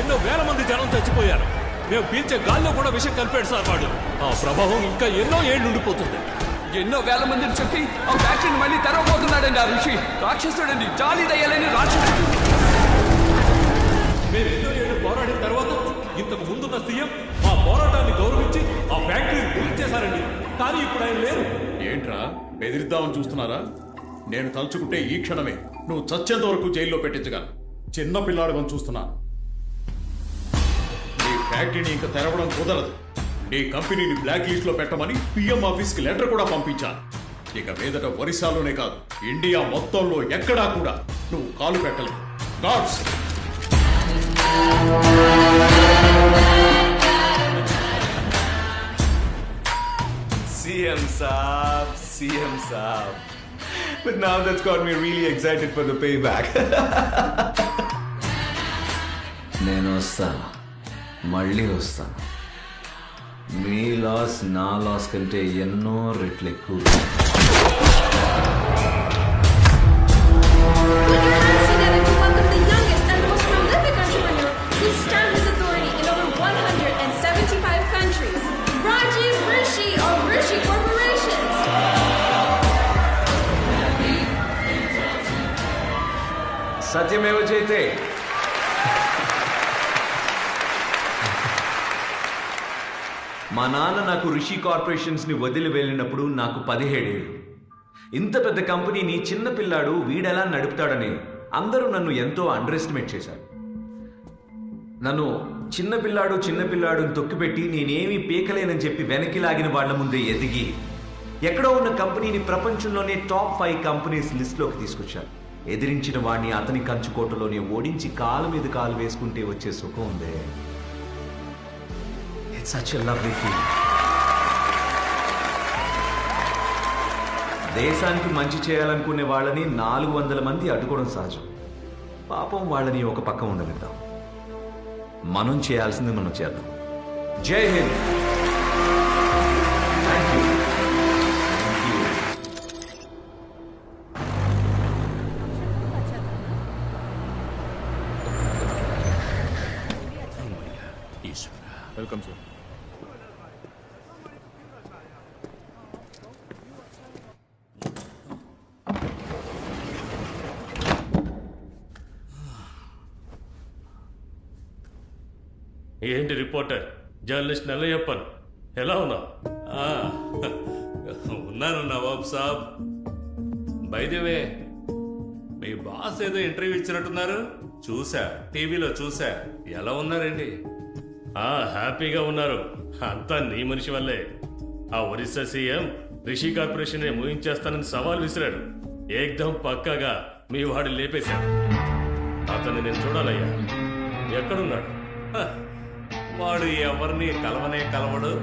ఎన్నో వేల మంది జనం చచ్చిపోయారు. మేము పీల్చే గాల్లో కూడా విషం కలిపాడు సార్ వాడు. ఆ ప్రభావం ఇంకా ఎన్నో ఏళ్ళు ఉండిపోతుంది ఎన్నో వేల మందిని చెప్పి ఆ ఫ్యాక్టరీని మళ్ళీ తెరవబోతున్నాడండి ఆ ఋషి. రాక్షసుడండి జాలి దయ్యాలని రాక్షసుడు. మేము ఎన్నో ఏళ్ళు పోరాడిన తర్వాత ఇంతకు ముందున్న సీఎం మా పోరాటాన్ని గౌరవించి ఆ ఫ్యాక్టరీ పిలిచేశారండి కానీ ఇప్పుడు ఆయన లేరు. ఏంట్రా? బెదిరిద్దామని చూస్తున్నారా? నేను తలుచుకుంటే ఈ క్షణమే. నువ్వు చచ్చేంత వరకు జైల్లో పెట్టించగలను. చిన్న పిల్లాడమని చూస్తున్నాను ఫ్యాక్టరీని ఇంకా తెరవడం కుదరదు. నీ కంపెనీని బ్లాక్ లిస్ట్లో పెట్టమని పిఎం ఆఫీస్కి లెటర్ కూడా పంపించాను. ఇక మీదట ఒరిస్సాలోనే కాదు ఇండియా మొత్తంలో ఎక్కడా కూడా నువ్వు కాలు పెట్టలేవు. Gods! CM Saab. But now that's got me really excited for the payback. నేను వస్తాను. మళ్ళీ వస్తాను. మీ లాస్ నా లాస్ కంటే ఎన్నో రెట్లు ఎక్కువ. సత్యమేవ your మా నాన్న నాకు రిషి కార్పొరేషన్స్ని వదిలి వెళ్ళినప్పుడు నాకు పదిహేడేళ్ళు. ఇంత పెద్ద కంపెనీని చిన్న పిల్లాడు వీడెలా నడుపుతాడని అందరూ నన్ను ఎంతో అండర్ ఎస్టిమేట్ చేశారు. నన్ను చిన్నపిల్లాడు చిన్నపిల్లాడుని తొక్కిపెట్టి నేనేమీ పీకలేనని చెప్పి వెనక్కి లాగిన వాళ్ళ ముందే ఎదిగి ఎక్కడో ఉన్న కంపెనీని ప్రపంచంలోనే టాప్ ఫైవ్ కంపెనీస్ లిస్ట్లోకి తీసుకొచ్చాను. ఎదిరించిన వాడిని అతని కంచుకోటలోనే ఓడించి కాలు మీద కాలు వేసుకుంటే వచ్చే సుఖం ఉందే. It's such lovely feeling. దేశానికి మంచి చేయాలనుకునే వాళ్ళని నాలుగు వందల మంది అడ్డుకోవడం సహజం. పాపం వాళ్ళని ఒక పక్క ఉండనిద్దాం. మనం చేయాల్సింది మనం చేద్దాం. జై హింద్! ఏంటి రిపోర్టర్? జర్నలిస్ట్ నెల్లయ్యప్పన్ ఎలా ఉన్నావు? ఆ, ఉన్నాను Nawab saab. By the way me boss ఏదో ఇంటర్వ్యూ ఇచ్చినట్టున్నారు. చూసా టీవీలో చూసా. ఎలా ఉన్నారండి? ఆ హ్యాపీగా ఉన్నారు. అంతా నీ మనిషి వల్లే. ఆ ఒరిస్సా సీఎం రిషి కార్పొరేషన్ ముగించేస్తానని సవాల్ విసిరాడు. ఏకదం పక్కాగా మీ వాడు లేపేశాడు. అతన్ని నేను చూడాలయ్యా. ఎక్కడున్నాడు? వాడు ఎవరిని కలవనే కలవడు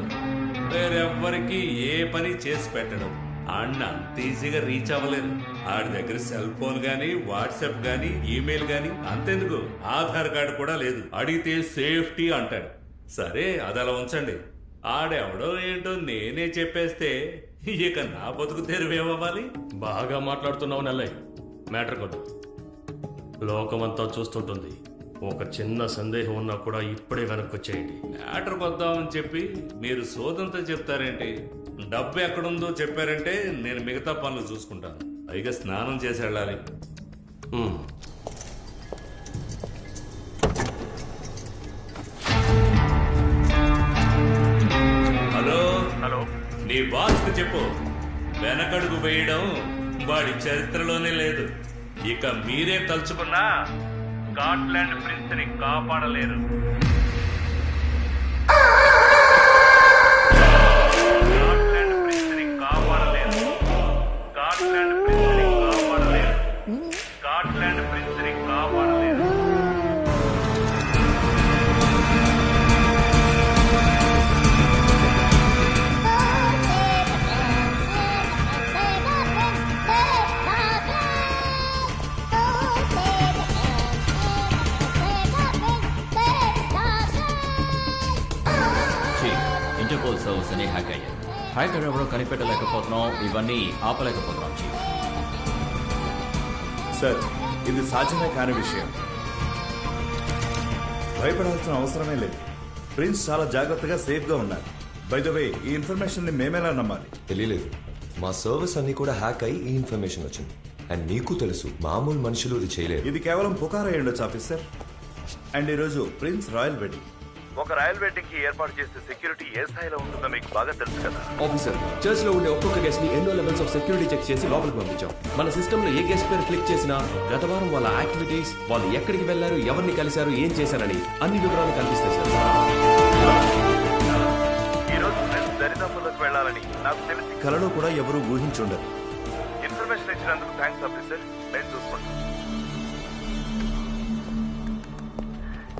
వేరెవ్వరికి ఏ పని చేసి పెట్టడు. అన్న అంత ఈజీగా రీచ్ అవ్వలేదు. ఆడి దగ్గర సెల్ ఫోన్ గానీ వాట్సాప్ గానీ ఈమెయిల్ గానీ అంతెందుకు? ఆధార్ కార్డు కూడా లేదు. అడిగితే సేఫ్టీ అంటాడు. సరే అది అలా ఉంచండి. ఆడెవడో ఏంటో నేనే చెప్పేస్తే ఇక నా బతుకు తెరువేమవ్వాలి బాగా మాట్లాడుతున్నావు నెల్లయ్య. మ్యాటర్ కొద్దు. లోకమంతా చూస్తుంటుంది. ఒక చిన్న సందేహం ఉన్నా కూడా ఇప్పుడే వెనక్కి వచ్చేయండి మ్యాటర్కి వద్దామని చెప్పి మీరు సోదంతా చెప్తారేంటి? డబ్బు ఎక్కడుందో చెప్పారంటే నేను మిగతా పనులు చూసుకుంటాను. పైగా స్నానం చేసి వెళ్ళాలి. హలో? హలో. నీ బాస్కు చెప్పు. వెనకడుగు వేయడం వాడి చరిత్రలోనే లేదు. ఇక మీరే తలుచుకున్నా స్కాట్లాండ్ ప్రిన్స్ని కాపాడలేరు. హ్యాకర్ ఎవరో కనిపెట్టలేకపోతున్నాం ఇవన్నీ ఆపలేకపోతున్నాం చీఫ్ సార్ ఇది సాధ్యమే కాని విషయం. భయపడాల్సిన అవసరమే లేదు. ప్రిన్స్ చాలా జాగ్రత్తగా సేఫ్గా ఉన్నారు. బై ద వే ఈ ఇన్ఫర్మేషన్ని మేమెలా నమ్మాలి? తెలియలేదు మా సర్వీస్ అన్ని కూడా హ్యాక్ అయి ఈ ఇన్ఫర్మేషన్ వచ్చింది. అండ్ నీకు తెలుసు మామూలు మనుషులు ఇది చేయలేరు. ఇది కేవలం పుకార్ అయి ఉండొచ్చు ఆఫీసర్. అండ్ ఈరోజు ప్రిన్స్ రాయల్ వెడ్డింగ్. ఒక రాయల్ వెడ్డింగ్కి ఏర్పాటు చేసే సెక్యూరిటీ ఏ స్థాయిలో ఉంటుందో మీకు బాగా తెలుసు కదా. ఆఫీసర్ చర్చ్లో ఉండే ఒక్కొక్క గెస్ట్ని ఎన్నో లెవెల్స్ ఆఫ్ సెక్యూరిటీ చెక్ చేసి లోపలికి పంపించాం. మన సిస్టమ్లో ఏ గెస్ట్ పేరు క్లిక్ చేసినా గత వారం వాళ్ళ యాక్టివిటీస్ వాళ్ళు ఎక్కడికి వెళ్ళారు ఎవరిని కలిశారు ఏం చేశారని అన్ని వివరాలు కనిపిస్తాయి సార్ వెళ్ళాలని నాకు తెలిసి కలలో కూడా ఎవరు ఊహించుండరు. ఇన్ఫర్మేషన్ ఇచ్చినందుకు థ్యాంక్స్ ఆఫీసర్ నేను చూసుకుంటాను.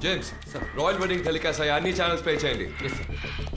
జేమ్స్ రాయల్ వెడ్డింగ్ టెలికాస్ట్ అయ్యా అన్ని ఛానల్స్ పే చేయండి. ఎస్ సార్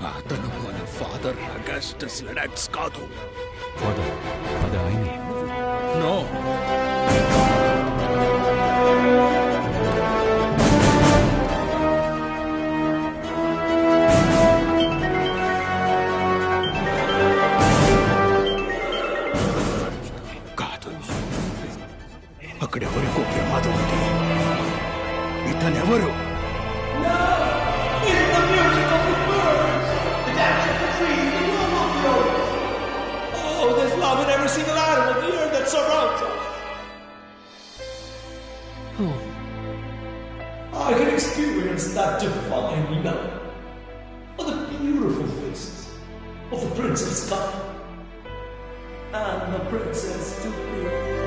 అతను మన ఫాదర్ అగస్టస్ లెడాక్స్ కాదు. ఫాదర్ అది ఆయనే? నో. కాదు. అక్కడెవరికో ప్రమాదం ఉంది. ఇతనెవరు? Oh, love in every single atom of the earth that surrounds us. Oh. I can experience that divine love on the beautiful faces of the Princess Cup and the Princess Jubilee.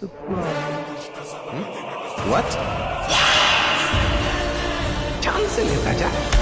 the problem. Hmm? What? John से लेता जा